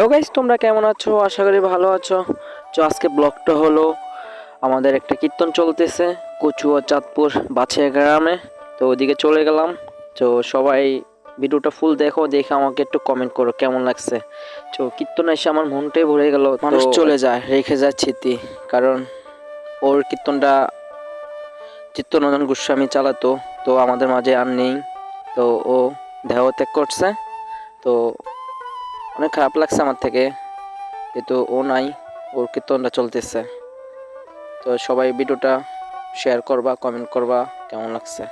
Hello guys তোমরা কেমন আছো? আশা করি ভালো আছো। তো আজকে ব্লগটা হলো আমাদের একটা কীর্তন চলতেছে, কচুয়া চাঁদপুর বাছিয়া গ্রামে। তো ওইদিকে চলে গেলাম। তো সবাই ভিডিওটা ফুল দেখো, দেখে আমাকে একটু কমেন্ট করো, কেমন লাগছে? তো কীর্তন এসে আমার মনটাই ভরে গেল। মানুষ চলে যায়, রেখে যায় স্মৃতি, কারণ ওর কীর্তনটা চিত্তরঞ্জন গোস্বামী চালাতো। তো আমাদের মাঝে আর নেই। তো ও দেহ ত্যাগ করছে। তো অনেক খারাপ লাগছে আমার থেকে, কিন্তু ও নাই, ওর কীর্তনটা চলতেছে। তো সবাই ভিডিওটা শেয়ার করবা কমেন্ট করবা, কেমন লাগছে?